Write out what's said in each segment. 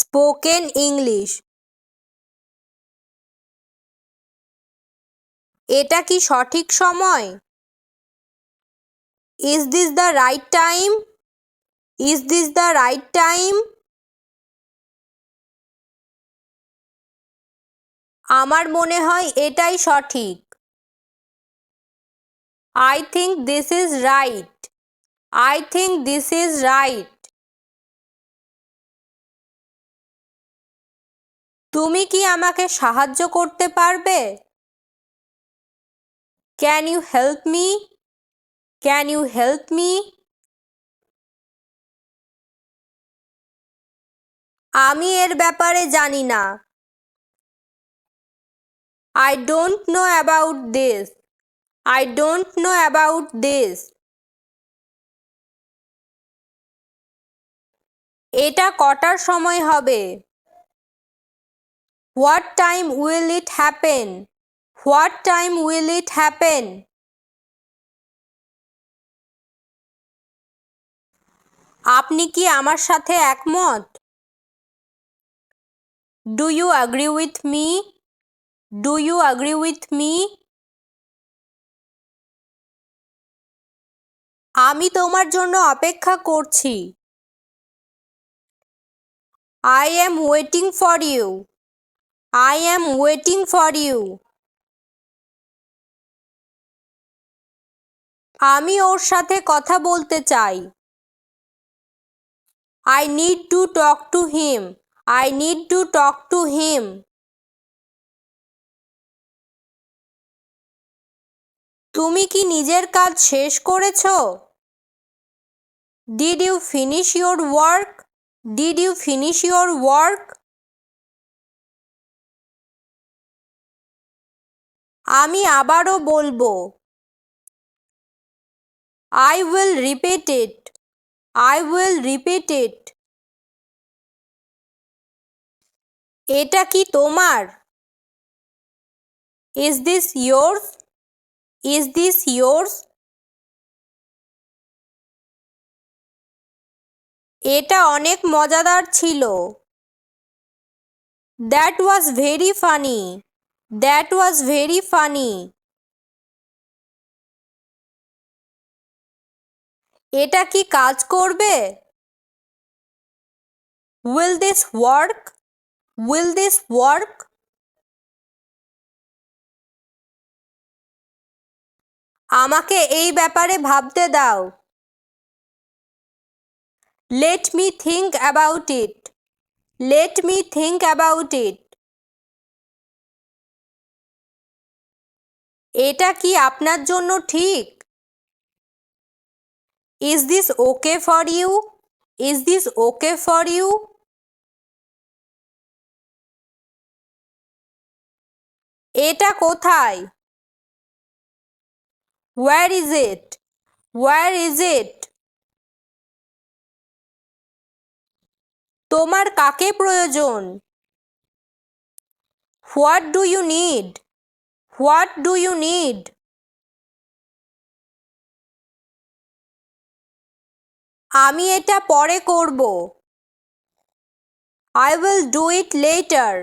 Spoken English. এটা কি সঠিক সময়? Is this the right time is this the right time আমার মনে হয় এটাই সঠিক। I think this is right I think this is right তুমি কি আমাকে সাহায্য করতে পারবে? Can you help me can you help me আমি এর ব্যাপারে জানি না। I don't know about this I don't know about this এটা কটার সময় হবে? What time will it happen what time will it happen আপনি কি আমার সাথে একমত? Do you agree with me do you agree with me আমি তোমার জন্য অপেক্ষা করছি। I am waiting for you I am waiting for you আমি ওর সাথে কথা বলতে চাই। I need to talk to him I need to talk to him তুমি কি নিজের কাজ শেষ করেছ? Did you finish your work did you finish your work আমি আবারও বলব। I will repeat it I will repeat it এটা কি তোমার? Is this yours is this yours এটা অনেক মজাদার ছিল। That was very funny that was very funny এটা কি কাজ করবে? Will this work will this work আমাকে এই ব্যাপারে ভাবতে দাও। Let me think about it let me think about it এটা কি আপনার জন্য ঠিক? Is this okay for you is this okay for you এটা কোথায়? Where is it where is it তোমার কাকে প্রয়োজন? What do you need what do you need আমি এটা পরে করব। I will do it later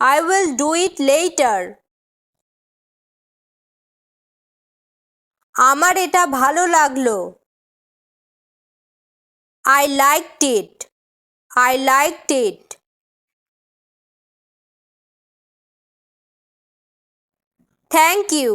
I will do it later আমার এটা ভালো লাগল। I liked it I liked it thank you